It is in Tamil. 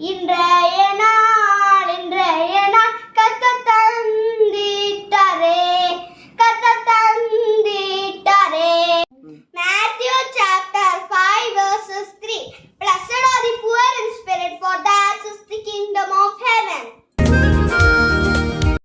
இன்ற